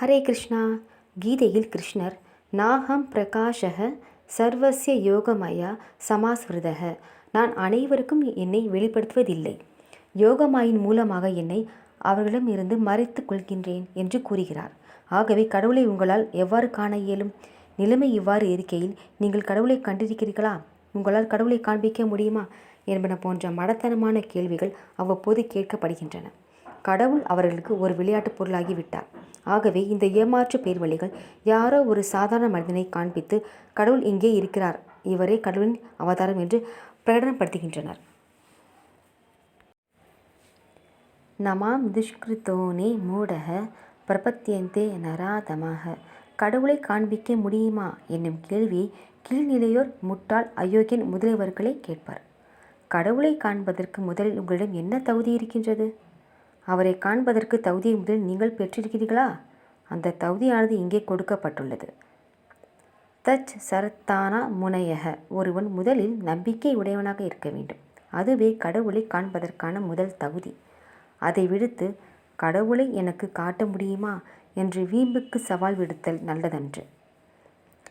ஹரே கிருஷ்ணா. கீதையில் கிருஷ்ணர் நாகம் பிரகாஷக சர்வஸ்ய யோகமயா சமாஸ்கிருதக நான் அனைவருக்கும் என்னை வெளிப்படுத்துவதில்லை. யோகமாயின் மூலமாக என்னை அவர்களிடமிருந்து மறைத்துக் கொள்கின்றேன் என்று கூறுகிறார். ஆகவே கடவுளை உங்களால் எவ்வாறு காண இயலும்? நிலைமை இவ்வாறு இருக்கையில் நீங்கள் கடவுளை கண்டிருக்கிறீர்களா? உங்களால் கடவுளை காண்பிக்க முடியுமா? என்பன போன்ற மடத்தனமான கேள்விகள் அவ்வப்போது கேட்கப்படுகின்றன. கடவுள் அவர்களுக்கு ஒரு விளையாட்டுப் பொருளாகி விட்டார் ஆகவே இந்த ஏமாற்று பேர்வழிகள் யாரோ ஒரு சாதாரண மனிதனை காண்பித்து கடவுள் இங்கே இருக்கிறார். இவரே கடவுளின் அவதாரம் என்று பிரகடனப்படுத்துகின்றனர். நமாம் துஷ்கிருத்தோனே மூடக பிரபத்தியந்தே நராதமாக. கடவுளை காண்பிக்க முடியுமா? என்னும் கேள்வியை கீழ்நிலையோர் முட்டாள் அயோக்கியன் முதலியவர்களே கேட்பார். கடவுளை காண்பதற்கு முதலில் உங்களிடம் என்ன தகுதி இருக்கின்றது? அவரை காண்பதற்கு தகுதியை முதலில் நீங்கள் பெற்றிருக்கிறீர்களா? அந்த தகுதியானது இங்கே கொடுக்கப்பட்டுள்ளது. தச் சரத்தானா முனையக. ஒருவன் முதலில் நம்பிக்கை உடையவனாக இருக்க வேண்டும். அதுவே கடவுளை காண்பதற்கான முதல் தகுதி. அதை விடுத்து கடவுளை எனக்கு காட்ட முடியுமா? என்று வீம்புக்கு சவால் விடுத்தல் நல்லதன்று.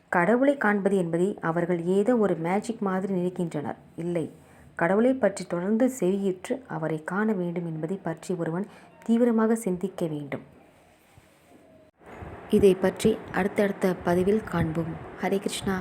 கடவுளை காண்பது என்பதை அவர்கள் ஏதோ ஒரு மேஜிக் மாதிரி நினைக்கின்றனர். இல்லை. கடவுளை பற்றி தொடர்ந்து செவியுற்று அவரை காண வேண்டும் என்பதை பற்றி ஒருவன் தீவிரமாக சிந்திக்க வேண்டும். இதை பற்றி அடுத்தடுத்த பதிவில் காண்போம். ஹரே கிருஷ்ணா.